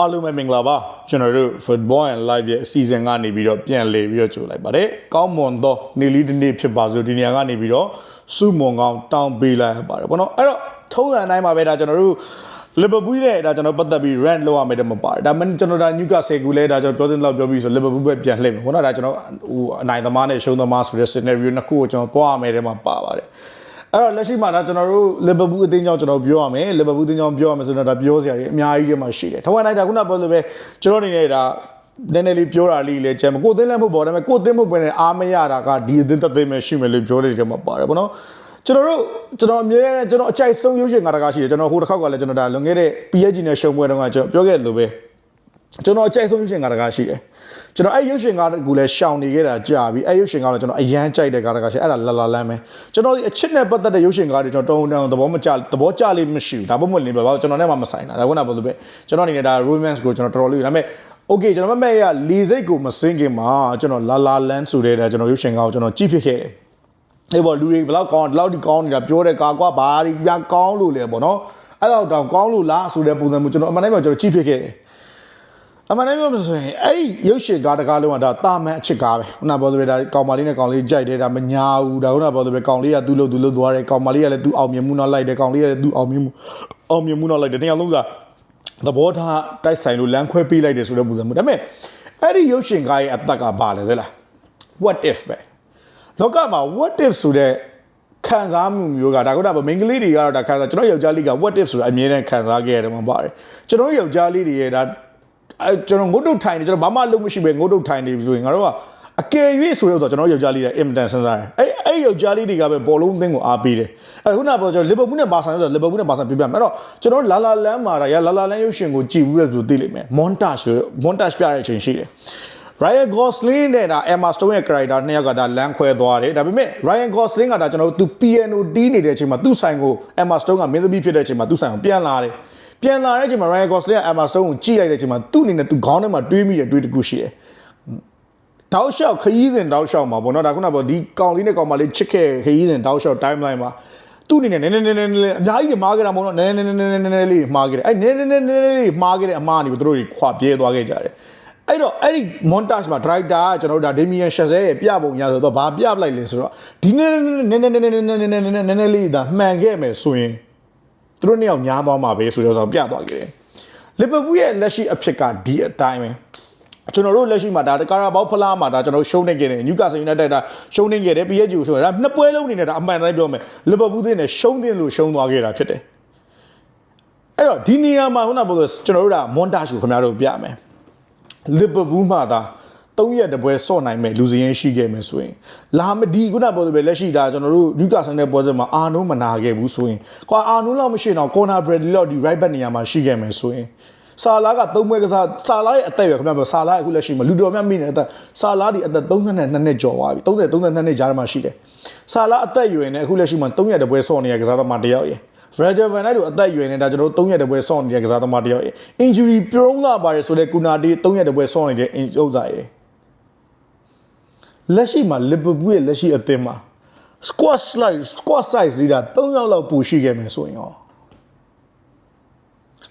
အားလုံးပဲမင်္ဂလာပါကျွန်တော်တို့ Football and Live ရဲ့အစီအစဉ်ကနေပြီးတော့ပြန်လည်ပြီးတော့ကြိုလိုက်ပါတယ်ကောင်းမွန်သောနေ့လေးတစ်နေ့ဖြစ်ပါစို့ဒီနေရာကနေပြီးတော့စုမွန်ကောင်းတောင်းပေးလိုက်ရပါတယ်ဘောနော်အဲ့တော့ထုံးစံအတိုင်းပါပဲဒါကျွန်တော်တို့လီဗာပူးနဲ့ဒါကျွန်တော်ပတ်သက်ပြီး rant လောက်ရမယ်တော့မပါတယ်ဒါမှကျွန်တော်ဒါနျူကာဆယ်ကူလဲဒါကျွန်တော်ပြောတဲ့လောက်ပြောပြီးဆိုလီဗာပူးပဲပြန်လှည့်မယ်ဘောနော်ဒါကျွန်တော်ဟိုအနိုင်သမားနဲ့ရှုံးသမားဆိုတဲ့ scenario နှစ်ခုကိုကျွန်တော်သွားရမယ်တဲ့မှာပါပါတယ် အဲ့တော့လက်ရှိမှာဒါကျွန်တော်တို့လီဗာပူးအသင်းကြောင့်ကျွန်တော်ပြောရမယ်လီဗာပူးအသင်းကြောင့်ပြောရမယ်ဆိုတော့ဒါပြောစရာတွေအများကြီးတွေမှာရှိတယ်။ထောင်ဝိုင်းလိုက်တာခုနပြောလို့ပဲကျွန်တော်အနေနဲ့ဒါနည်းနည်းလေးပြောတာလေးလည်းကျန်မကိုယ်သိလည်းမဟုတ်ပါဘူးဒါပေမဲ့ကိုယ်သိမှုပဲနဲ့အားမရတာကဒီအသင်းသက်သိမဲ့ရှိမယ်လို့ပြောတဲ့တွေမှာပါတယ်ဗောနော်ကျွန်တော်တို့ကျွန်တော်အမြဲတမ်းကျွန်တော်အကြိုက်ဆုံးရုပ်ရှင်ကားတကားရှိတယ်ကျွန်တော်ဟိုတစ်ခေါက်ကလည်းကျွန်တော်ဒါလွန်ခဲ့တဲ့ PSG နဲ့ရှုံပွဲတုန်းကကျွန်တော်ပြောခဲ့လို့ပဲ ကျွန်တော်အကြိုက်ဆုံးရုပ်ရှင်ကားတကားရှိတယ်ကျွန်တော်အဲ့ရုပ်ရှင်ကားကိုလည်းရှောင်နေခဲ့တာကြာပြီအဲ့ရုပ်ရှင်ကားတော့ကျွန်တော်အရန်ကြိုက်တဲ့ကားတကားရှိအဲ့ဒါလာလာလမ်းပဲကျွန်တော်ဒီအချစ်နဲ့ပတ်သက်တဲ့ရုပ်ရှင်ကားတွေကျွန်တော်တုံးတုံးသဘောမကျသဘောကျလေးမရှိဘူးဒါမှမဟုတ်လည်းဘာကျွန်တော်နဲ့မှမဆိုင်တာဒါကနာဘယ်လိုပဲကျွန်တော်အနေနဲ့ဒါ romance ကိုကျွန်တော်တော်တော်လေးဒါပေမဲ့ okay ကျွန်တော်မမဲ့ရလီစိတ်ကိုမစင်းခင်မှာကျွန်တော်လာလာလန်းဆိုတဲ့ဒါကျွန်တော်ရုပ်ရှင်ကားကိုကျွန်တော်ကြည့်ဖြစ်ခဲ့တယ်အေးပေါ့လူတွေဘယ်လောက်ကောင်းဒီလောက်ဒီကောင်းနေတာပြောတဲ့ကာကွာဘာဒီပြကောင်းလို့လဲပေါ့နော်အဲ့တော့တောင်ကောင်းလို့လားဆိုတဲ့ပုံစံမျိုးကျွန်တော်အမှန်တမ်းပြောကျွန်တော်ကြည့်ဖြစ်ခဲ့တယ် အမှန်တမ်းပြောမဆိုရင်အဲ့ဒီရုပ်ရှင်ကားတကားလုံးကဒါတာမန်အချစ်ကားပဲခုနပြောလို့ပဲဒါကောင်မလေးနဲ့ကောင်လေးကြိုက်တယ်ဒါမညာဘူးဒါခုနပြောလို့ပဲကောင်လေးကသူ့လို့သူ့လို့သွားတယ်ကောင်မလေးကလည်းသူ့အောင်မြင်မှုနောက်လိုက်တယ်ကောင်လေးကလည်းသူ့အောင်မြင်မှုအောင်မြင်မှုနောက်လိုက်တယ်တရားလုံးကသဘောထားတိုက်ဆိုင်လို့လမ်းခွဲပေးလိုက်တယ်ဆိုတဲ့ပုံစံမျိုးဒါပေမဲ့အဲ့ဒီရုပ်ရှင်ကားရဲ့အသက်ကဘာလဲသလား what if ပဲလောကမှာ what if ဆိုတဲ့ခံစားမှုမျိုးကဒါကတော့မိန်းကလေးတွေကတော့ဒါခံစားကျွန်တော်ယောက်ျားလေးက what if ဆိုတာအမြဲတမ်းခံစားခဲ့ရတယ်မှာပါတယ်ကျွန်တော်ယောက်ျားလေးတွေရဲ့ဒါ အဲကျွန်တော်ငုတ်တုတ်ထိုင်နေကျွန်တော်ဘာမှလုပ်မရှိပဲငုတ်တုတ်ထိုင်နေပြီဆိုရင်ငါတို့ကအကယ်၍ဆိုရတော့ကျွန်တော်ယောက်ျားလေးတွေအင်မတန်စဉ်းစားတယ်အဲ့အဲ့ယောက်ျားလေးတွေကပဲဘောလုံးအသင်းကိုအားပေးတယ်အဲ့ခုနကပြောကျွန်တော်လီဗာပူးနဲ့ဘာဆန်ဆိုတော့လီဗာပူးနဲ့ဘာဆန်ပြပြမယ်အဲ့တော့ကျွန်တော်လာလာလန်းမှာဒါရလာလာလန်းရုပ်ရှင်ကိုကြည့်ဘူးလေဆိုသိလိမ့်မယ် montage ဆို montage ပြတဲ့အချိန်ရှိတယ် Ryan Gosling နဲ့ဒါ Emma Stone ရဲ့ character နှစ်ယောက်ကဒါလမ်းခွဲသွားတယ်ဒါပေမဲ့ Ryan Gosling ကဒါကျွန်တော်တို့သူ piano တီးနေတဲ့အချိန်မှာသူ့ဆိုင်ကို Emma Stone ကမင်းသမီးဖြစ်တဲ့အချိန်မှာသူ့ဆိုင်ကိုပြန်လာတယ် ပြန်လာတဲ့အချိန်မှာ Ryan Gosling က Emma Stone ကိုကြည့်လိုက်တဲ့အချိန်မှာသူ့အနေနဲ့သူခေါင်းထဲမှာတွေးမိတဲ့တွေးတစ်ခုရှိတယ်တောက်လျှောက်ခရီးစဉ်တောက်လျှောက်မှာပေါ့နော်ဒါခုနကပြောဒီကောင်လေးနဲ့ကောင်မလေးချစ်ခဲ့ခရီးစဉ်တောက်လျှောက် timeline မှာသူ့အနေနဲ့နည်းနည်းနည်းနည်းအများကြီးမှားခဲ့တာမဟုတ်တော့နည်းနည်းနည်းနည်းနည်းနည်းလေးမှားခဲ့တယ်အဲ့နည်းနည်းနည်းနည်းလေးမှားခဲ့တဲ့အမှားတွေကိုသူတို့တွေခွာပြဲသွားခဲ့ကြတယ်အဲ့တော့အဲ့ဒီ montage မှာ director ကကျွန်တော်တို့ဒါ Damien Chazelle ရဲ့ပြပုံရဆိုတော့ဘာပြပလိုက်လဲဆိုတော့ဒီနည်းနည်းနည်းနည်းနည်းနည်းနည်းနည်းနည်းနည်းနည်းနည်းလေးဒါမှန်ခဲ့မယ်ဆိုရင် သူတို့နှစ်ယောက်ညားသွားမှာပဲဆိုတော့ဆိုပြသွားခဲ့တယ်လီဗာပူးရဲ့လက်ရှိအဖြစ်ကဒီအတိုင်းပဲကျွန်တော်တို့လက်ရှိမှာဒါကာရာဘောက်ဖလားမှာဒါကျွန်တော်ရှုံးနေခဲ့တယ်နျူကာဆယ်ယူနိုက်တက်ဒါရှုံးနေခဲ့တယ် PSG ကိုရှုံးတယ်ဒါနှစ်ပွဲလုံးနေနဲ့ဒါအမှန်တိုင်းပြောမယ်လီဗာပူးသင်းနဲ့ရှုံးသင်းလို့ရှုံးသွားခဲ့တာဖြစ်တယ်အဲ့တော့ဒီနေရာမှာခုနကပြောလို့ကျွန်တော်တို့က montage ကိုခင်ဗျားတို့ပြမယ်လီဗာပူးမှာဒါ 3ရက်တပွဲဆော့နိုင်မဲ့လူစရင်းရှိခဲ့မယ်ဆိုရင်လာမဒီခုနပြောလို့ပဲလက်ရှိဒါကျွန်တော်တို့နျူကာဆယ်နဲ့ပွဲစဉ်မှာအာနိုးမနာခဲ့ဘူးဆိုရင်ကွာအာနိုးလောက်မရှိတော့ကော်နာဘရက်ဒီလောက်ဒီ right back နေရာမှာရှိခဲ့မယ်ဆိုရင်ဆာလာကသုံးပွဲကစားဆာလာရဲ့အသက်ရွယ်ခင်ဗျာပြောဆာလာအခုလက်ရှိမှာလူတော်များမိနေတဲ့အသက်ဆာလာဒီအသက်32နှစ်ကျော်သွားပြီ30 32နှစ်ကြားမှာရှိတယ်ဆာလာအသက်ရွယ်နေအခုလက်ရှိမှာ3ရက်တပွဲဆော့နေရကစားသမားတယောက်ရယ် Virgil van Dijk တို့အသက်အရွယ်နေတာကျွန်တော်တို့3ရက်တပွဲဆော့နေတဲ့ကစားသမားတယောက်ရယ် injury prone လာပါတယ်ဆိုတဲ့ကုနာတီ3ရက်တပွဲဆော့နေတဲ့ဥစ္စာရယ် လက်ရှိမှာ Liverpool ရဲ့လက်ရှိအသင်းမှာ squad size squad size လေးတာ3ယောက်လောက်ပိုရှိခဲ့မယ်ဆိုရင်ရော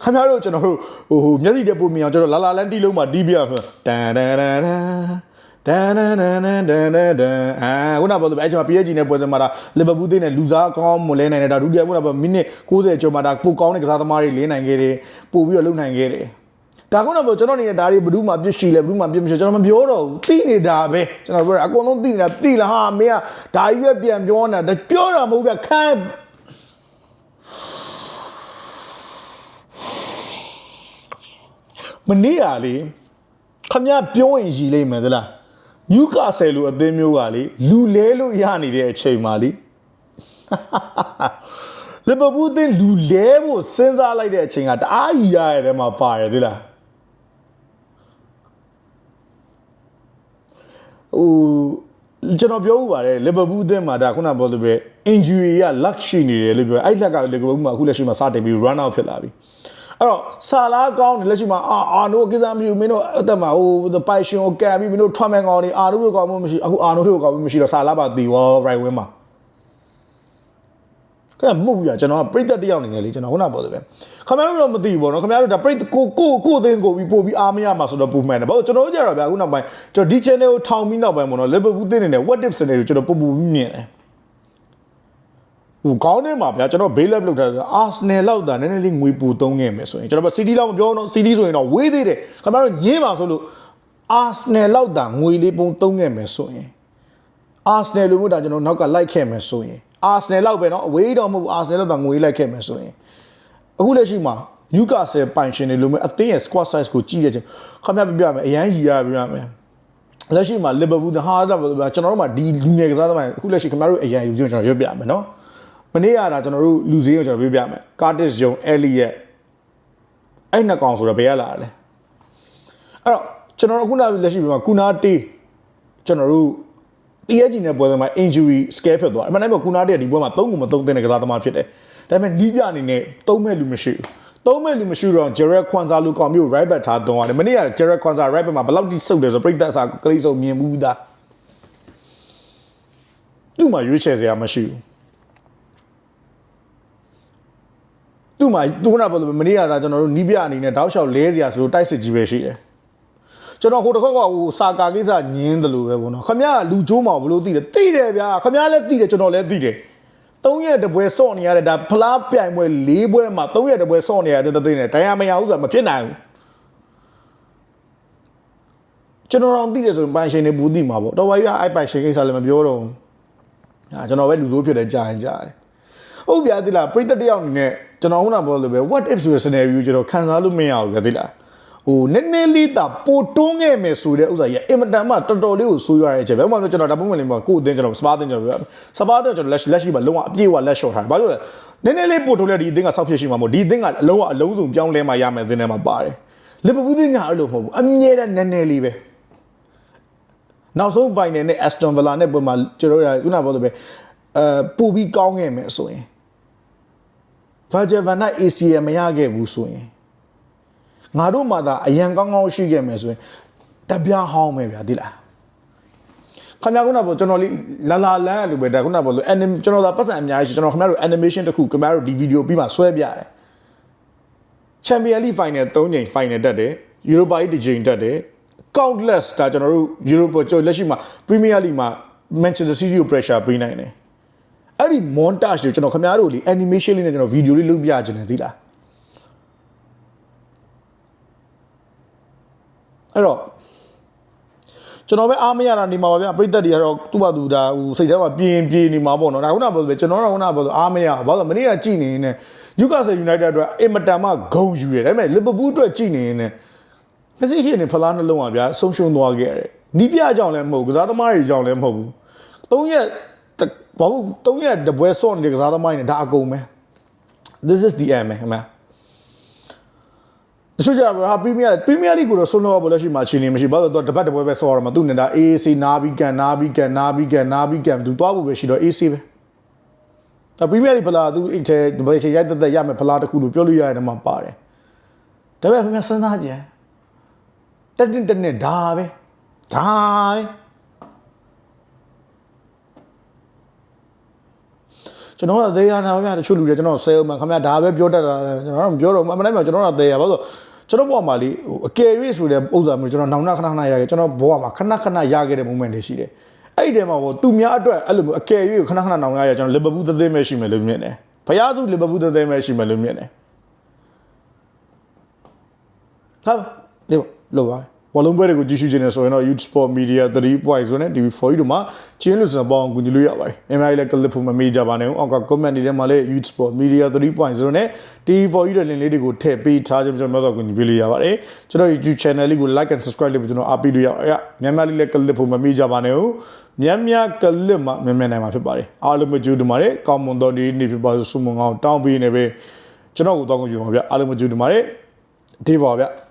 ခင်ဗျားတို့ကျွန်တော်တို့ဟိုဟိုမျက်စိတက်ပို့မြင်အောင်ကျွန်တော်လာလာလန်တီလုံးမှာတီးပြရမှာတန်တန်တန်တန်ဒန်ဒန်ဒန်ဒန်ဒန်ဒန်ဒန်အာခုနကပြောလို့အဲ့ချိန်မှာ PSG နဲ့ပွဲစဉ်မှာဒါလီဗာပူးသိန်းနဲ့လူစားကောင်းမလဲနိုင်တယ်ဒါဒုတိယခုနကပြောမိနစ်60ကျော်မှာဒါပိုကောင်းတဲ့ကစားသမားတွေလင်းနိုင်ခဲ့တယ်ပို့ပြီးတော့လုံနိုင်ခဲ့တယ် ဒါခုနကပြောကျွန်တော်နေတဲ့ဒါတွေဘယ်သူမှပြစ်ရှိလဲဘယ်သူမှပြစ်မရှိကျွန်တော်မပြောတော့ဘူးသိနေတာပဲကျွန်တော်ပြောတာအကုန်လုံးသိနေတာသိလားဟာမင်းကဒါကြီးပဲပြန်ပြောနေတာဒါပြောတာမဟုတ်ဗျခန်းမနေ့ကလေခမရပြောရင်ရည်လိမ့်မယ်သလားနျူကာဆယ်လိုအသင်းမျိုးကလေလူလဲလို့ရနေတဲ့အချိန်မှာလေလီဗာပူးအသင်းလူလဲဖို့စဉ်းစားလိုက်တဲ့အချိန်ကတအားကြီးရရတဲ့မှာပါတယ်သလား ဟိုကျွန်တော်ပြောဥပါတယ်လီဗာပူးအသင်းမှာဒါခုနပြောလို့ပဲ injury က luck ရှိနေတယ်လို့ပြောအဲ့လက်ကလီဗာပူးမှာအခုလက်ရှိမှာစတင်ပြီး run out ဖြစ်လာပြီအဲ့တော့ဆာလာကောင်းတယ်လက်ရှိမှာအာအာနိုကိစ္စမရှိဘူးမင်းတို့အသက်မှာဟိုပိုင်ရှင်ကိုကန်ပြီးမင်းတို့ထွက်မဲ့ကောင်းနေအာနိုတို့ကောင်းမှုမရှိအခုအာနိုတို့ကောင်းမှုမရှိတော့ဆာလာပါတီဝေါ right wing မှာ ခဏမဟုတ်ဘူးကြာကျွန်တော်ကပြိသက်တယောက်အနေနဲ့လေကျွန်တော်ခုနပြောတယ်ပဲခင်ဗျားတို့တော့မသိဘူးပေါ့နော်ခင်ဗျားတို့ဒါပြိသက်ကိုကိုကိုအသိန်းကိုပြီးပို့ပြီးအားမရမှာဆိုတော့ပူမှန်တယ်ဘာလို့ကျွန်တော်တို့ကြတော့ဗျာခုနောက်ပိုင်းကျွန်တော်ဒီ channel ကိုထောင်ပြီးနောက်ပိုင်းပေါ့နော် Liverpool သိနေတဲ့ what if scenario ကျွန်တော်ပူပူပြီးမြင်တယ်ဟိုကောင်းနေမှာဗျာကျွန်တော်ဘေးလက်လောက်ထားဆိုအာဆနယ်လောက်တာနည်းနည်းလေးငွေပူသုံးခဲ့မယ်ဆိုရင်ကျွန်တော်စီတီလောက်မပြောတော့စီတီဆိုရင်တော့ဝေးသေးတယ်ခင်ဗျားတို့ညင်းပါဆိုလို့အာဆနယ်လောက်တာငွေလေးပုံသုံးခဲ့မယ်ဆိုရင်အာဆနယ်လိုမျိုးဒါကျွန်တော်နောက်ကလိုက်ခဲ့မယ်ဆိုရင် အာဆနယ်လောက်ပဲเนาะအဝေးတော့မဟုတ်ဘူးအာဆနယ်လောက်တာငွေလိုက်ခဲ့မယ်ဆိုရင်အခုလက်ရှိမှာယူကာဆယ်ပိုင်ရှင်တွေလိုမျိုးအသင်းရဲ့ squad size ကိုကြည့်ရချင်းခင်ဗျားပြပြမယ်အရန်ကြီးရပြပြမယ်လက်ရှိမှာလီဗာပူးဟာတော့ကျွန်တော်တို့မှာဒီလူငယ်ကစားသမားအခုလက်ရှိခင်ဗျားတို့အရန်ယူခြင်းကျွန်တော်ရွတ်ပြမယ်เนาะ မနေ့ကဒါကျွန်တော်တို့လူစည်းကိုကျွန်တော်ပြပြမယ်ကာတစ်ဂျုံအဲလီယက်အဲ့နှစ်ကောင်ဆိုတော့ဘယ်ရလာလဲအဲ့တော့ကျွန်တော်တို့ခုနလက်ရှိပြမှာကုနာတေးကျွန်တော်တို့ တရက်ကြီးနဲ့ပွဲစဉ်မှာ injury scare ဖြစ်သွားတယ်အမှန်တမ်းပြောကုနာတေးကဒီပွဲမှာသုံးခုမသုံးသင့်တဲ့ကစားသမားဖြစ်တယ်ဒါပေမဲ့နီးပြအနေနဲ့သုံးမဲ့လူမရှိဘူးသုံးမဲ့လူမရှိတော့ Jared Kwanza လူကောင်မျိုး right back ထားသုံးရတယ်မနေ့က Jared Kwanza right back မှာဘယ်လောက်ထိစုပ်တယ်ဆိုပြိတက်စာကလေးစုံမြင်ဘူးသားသူ့မှာရွေးချယ်စရာမရှိဘူးသူ့မှာသူကနာပေါ်လို့မနေ့ကဒါကျွန်တော်တို့နီးပြအနေနဲ့တောက်လျှောက်လဲစရာဆိုလို့တိုက်စစ်ကြီးပဲရှိတယ် ကျွန်တော်ဟိုတစ်ခါကဟိုစာကာကိစ္စညင်းတယ်လို့ပဲပေါ့နော်ခမရလူကျိုးမှာဘလို့သိတယ်သိတယ်ဗျာခမရလည်းသိတယ်ကျွန်တော်လည်းသိတယ်သုံးရက်တပွဲစော့နေရတဲ့ဒါဖလားပြိုင်ပွဲ၄ပွဲမှာသုံးရက်တပွဲစော့နေရတဲ့တဲ့နဲ့တရားမရဘူးဆိုတာမဖြစ်နိုင်ဘူးကျွန်တော်တော့သိတယ်ဆိုရင်ပိုင်ရှင်တွေဘူးသိမှာပေါ့တော်ပါကြီးအဲ့ပိုင်ရှင်ကိစ္စလည်းမပြောတော့ဘူးအာကျွန်တော်ပဲလူဆိုးဖြစ်တယ်ကြာရင်ကြာတယ်ဟုတ်ဗျာဒီလားပရိသတ်တယောက်အနေနဲ့ကျွန်တော်ခုနပြောလို့ပဲ what if ဆိုတဲ့ scenario ကျွန်တော်ခန်းစားလို့မရဘူးဗျာဒီလား ဟိုနည်းနည်းလေးတာပိုတွန်းခဲ့မယ်ဆိုတဲ့ဥစ္စာကြီးအင်မတန်မှတော်တော်လေးကိုဆိုးရွားရဲ့ချက်ပဲဥပမာကျွန်တော်ဒါပုံမှန်လေးမှာကိုယ်အတင်းကျွန်တော်စပါးတင်းကျွန်တော်စပါးတင်းကျွန်တော်လက်လက်ရှိမှာလုံးဝအပြည့်အဝလက်လျှော့ထားတယ်ဘာလို့လဲနည်းနည်းလေးပိုတွန်းလဲဒီအတင်းကစောက်ဖြစ်ရှိမှာမဟုတ်ဒီအတင်းကအလုံးဝအလုံးစုံပြောင်းလဲမှရမယ်အတင်းထဲမှာပါတယ်လီဗာပူးတင်းကအဲ့လိုမဟုတ်ဘူးအမြဲတမ်းနည်းနည်းလေးပဲနောက်ဆုံးပိုင်နယ်နဲ့ Aston Villa နဲ့ပုံမှာကျွန်တော်တို့ကခုနပြောလို့ပဲအဲပို့ပြီးကောင်းခဲ့မယ်ဆိုရင် Virgil van Dijk ACL မရခဲ့ဘူးဆိုရင် ငါတို့မှသာအရန်ကောင်းကောင်းရှိခဲ့မယ်ဆိုရင်တပြားဟောင်းမယ်ဗျာဒီလားခင်ဗျားခုနကကျွန်တော်လေးလာလာလန်းလို့ပဲဒါခုနကလို့ anim ကျွန်တော်သာပတ်စံအများကြီးရှိကျွန်တော်ခင်ဗျားတို့ animation တစ်ခုခင်ဗျားတို့ဒီဗီဒီယိုပြီးမှဆွဲပြတယ် Champions League Final 3ချိန် Final တက်တယ် Europa League တစ်ချိန်တက်တယ် countless ဒါကျွန်တော်တို့ Europa ကျော်လက်ရှိမှာ Premier League မှာ Manchester City ကို pressure ပေးနိုင်တယ်အဲ့ဒီ montage တွေကျွန်တော်ခင်ဗျားတို့လေ animation လေးနဲ့ကျွန်တော် video လေးလုပ်ပြချင်တယ်သိလား အဲ့တော့ကျွန်တော်ပဲအားမရတာနေမှာပါဗျာပြိသက်တွေကတော့သူ့ဘာသူဒါဟိုစိတ်ထဲမှာပြင်းပြင်းနေမှာပေါ့နော်ဒါခုနကပြောလို့ကျွန်တော်တော့ခုနကပြောလို့အားမရဘူးဘာလို့မနေ့ကကြည်နေနေယူကာဆယ်ယူနိုက်တက်အတွက်အင်မတန်မှဂုံယူရတယ်ဒါပေမဲ့လီဗာပူးအတွက်ကြည်နေနေမစိဖြစ်နေဖလားနှလုံးပါဗျာဆုံးရှုံးသွားခဲ့ရတယ်နီးပြကြောင်လည်းမဟုတ်ကစားသမားတွေကြောင်လည်းမဟုတ်ဘူးသုံးရက်ဘာလို့သုံးရက်တပွဲစော့နေတဲ့ကစားသမားတွေနဲ့ဒါအကုန်ပဲ this is the end ဟဲ့မ တချို့ကြပါဟာပရီးမီးယားပရီးမီးယားလိကိုတော့ဆုံးတော့ဘောလက်ရှိမှာခြေနေမရှိဘာလို့တော့တပတ်တပွဲပဲဆော့ရမှာသူနေတာ AAC နာဘီကန်နာဘီကန်နာဘီကန်နာဘီကန်သူသွားဖို့ပဲရှိတော့ AC ပဲအပရီးမီးယားလိဖလာသူအိတ်ထဲဘယ်ချိန်ရိုက်တက်တက်ရမယ်ဖလာတစ်ခုလို့ပြောလို့ရတယ်တော့မှပါတယ်ဒါပေမဲ့ခင်ဗျစဉ်းစားကြည့်တက်တင်တက်နဲ့ဒါပဲဒါပဲကျွန်တော်ကသေရနာဗျာတချို့လူတွေကျွန်တော်ဆဲအောင်မှာခင်ဗျာဒါပဲပြောတတ်တာကျွန်တော်တော့မပြောတော့မမနိုင်မှာကျွန်တော်ကသေရပါဆို ကျွန်တော်ဘောမှာလေဟိုအကယ်ရီဆိုတဲ့ပုံစံမျိုးကျွန်တော်နောင်နာခဏခဏရခဲ့ကျွန်တော်ဘောမှာခဏခဏရခဲ့တဲ့ moment တွေရှိတယ်အဲ့ဒီတဲမှာဘောသူများအတွက်အဲ့လိုမျိုးအကယ်ရီကိုခဏခဏနောင်ရရကျွန်တော်လီဗာပူးသသေးမဲ့ရှိမယ်လို့မြင်တယ်ဖယားစုလီဗာပူးသသေးမဲ့ရှိမယ်လို့မြင်တယ်ဟာဒီလိုပါ ဘောလုံးပွဲတွေကိုကြည့်ရှုခြင်းနဲ့ဆိုရင်တော့ Youth Sport Media 3.0နဲ့ TV4 တို့မှာချင်းလို့စံပေါင်းကူညီလို့ရပါတယ်။အများကြီးလည်း clip ဖို့မမေ့ကြပါနဲ့။အောက်က comment တွေထဲမှာလည်း Youth Sport Media 3.0နဲ့ TV4 ရဲ့ link လေးတွေကိုထည့်ပေးထားခြင်းကျွန်တော်တို့ကူညီပေးလို့ရပါတယ်။ကျွန်တော် YouTube channel လေးကို like and subscribe လုပ်ပြီးကျွန်တော်အားပေးလို့ရပါတယ်။များများလေးလည်း clip ဖို့မမေ့ကြပါနဲ့။များများ clip မှာမြန်မြန်နိုင်မှာဖြစ်ပါတယ်။အားလုံးပဲကြိုးတင်ပါတယ်။ကောင်းမွန်သောနေ့နေ့ဖြစ်ပါစေဆုမွန်ကောင်းတောင်းပေးနေပဲကျွန်တော်ကိုတောင်းကြည့်ပါဗျ။အားလုံးပဲကြိုးတင်ပါတယ်။ဒီပါဗျ။